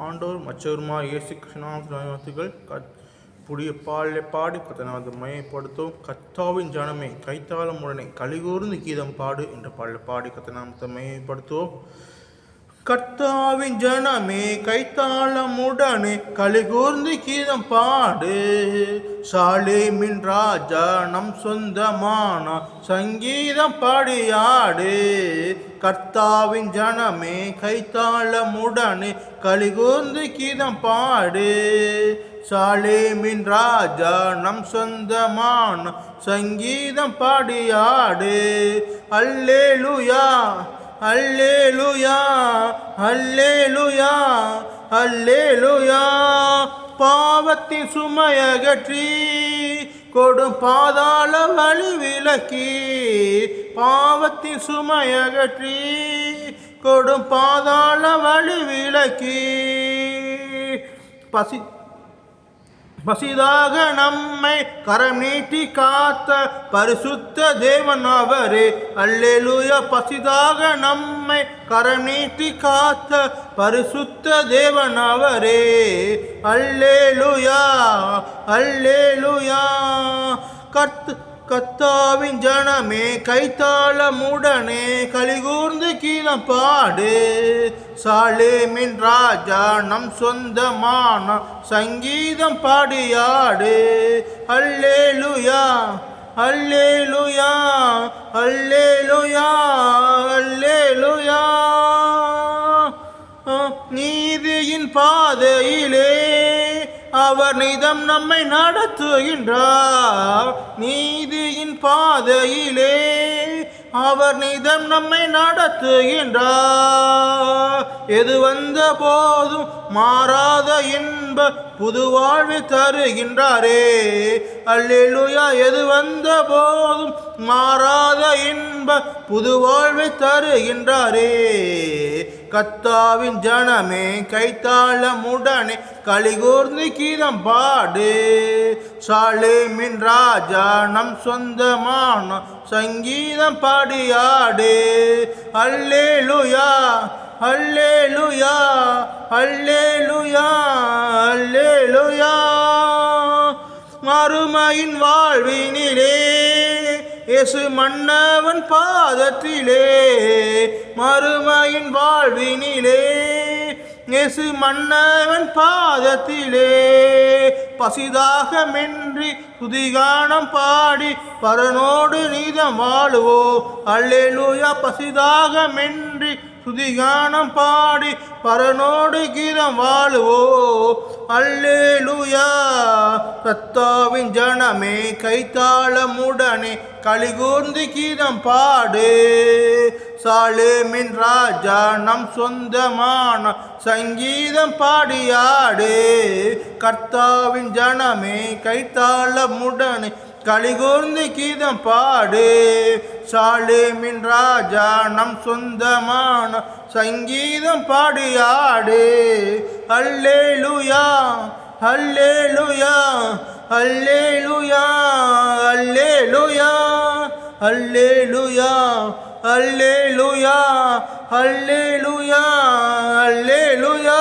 ஆண்டோர் மற்றவருமா இயேசு கிருஷ்ணாத்துகள் புதிய பாடலை பாடி கத்தனது மையப்படுத்தும் கத்தாவின் ஜனமே கைத்தாளம் உடனே கலிகூர்ந்து கீதம் பாடு என்ற பாடலை பாடி கத்தனாமத்தை மையப்படுத்துவோம் கர்த்தாவின் ஜனமே கைத்தாளமுடனே கலிகூர்ந்து கீதம் பாடு. சாலேமின் ராஜா நம் சொந்தமான சங்கீதம் பாடியாடு. கர்த்தாவின் ஜனமே கைத்தாளமுடனே கலிகூர்ந்து கீதம் பாடு. சாலேமின் ராஜா நம் சொந்தமான சங்கீதம் பாடியாடு. அல்லேலுயா! அல்லேலுயா அல்லேலுயா அல்லேலுயா பாவத்தின் சுமையகற்றி கொடும் பாதாள வழி விலக்கி பாவத்தின் சுமையகற்றி கொடும் பாதாள வழி விலக்கி பசி பசிதாக நம்மை கரம் நீட்டி காத்த பரிசுத்த தேவன் அவரே. அல்லேலூயா. பசிதாக நம்மை கரம் நீட்டி காத்த பரிசுத்த தேவன் அவரே. அல்லேலுயா. அல்லேலுயா. கர்த்து கத்தாவின் ஜனமே கைத்தாளமுடனே கலிகூர்ந்து கீழப்பாடு சாலேமின் ராஜா நம் சொந்தமான சங்கீதம் பாடியாடு. அல்லே லுயா அல்லே லுயா அல்லே லுயா அல்லே லுயா நீதியின் பாதையிலே அவர் நிதம் நம்மை நடத்துகின்றார். நீதியின் பாதையிலே அவர் நிதம் நம்மை நடத்துகின்றார். எது வந்த போதும் மாறாத இன்ப புது வாழ்வை தருகின்றாரே. அல்லேலுயா எது வந்த போதும் மாறாத இன்ப புது வாழ்வை தருகின்றாரே. கத்தாவின் ஜனமே கைத்தாளமுடனே கலிகூர்ந்து கீதம் பாடு. சாலேமின் ராஜா நம் சொந்தமான சங்கீதம் பாடியாடு. அல்லேலூயா அல்லே லூயா அல்லே லூயா அல்லே லுயா மறுமையின் வாழ்வினிலே இயேசு மன்னவன் பாதத்திலே மறுமையின் வாழ்வினிலே. இயேசு மன்னவன் பாதத்திலே பசிதாக மென்றி துதிகானம் பாடி பரனோடு நீதம் வாழுவோ. அல்லேலூயா பசிதாக மென்றி துதிகானம் பாடி பரனோடு கீதம் வாழுவோ. அல்லேலுயா கத்தாவின் ஜனமே கைத்தாளமுடனே கலிகூர்ந்து கீதம் பாடு. சாலேமின் ராஜா நம் சொந்தமான சங்கீதம் பாடியாடு. கர்த்தாவின் ஜனமே கைத்தாளமுடனே கலிகூர்ந்து கீதம் பாடு. சாலேமின் ராஜா நம் சொந்தமான சங்கீதம் பாடியாடு. அல்லேலுயா அல்லேலுயா அல்லேலுயா அல்லேலுயா அல்லேலுயா அல்லேலுயா அல்லேலுயா அல்லேலுயா.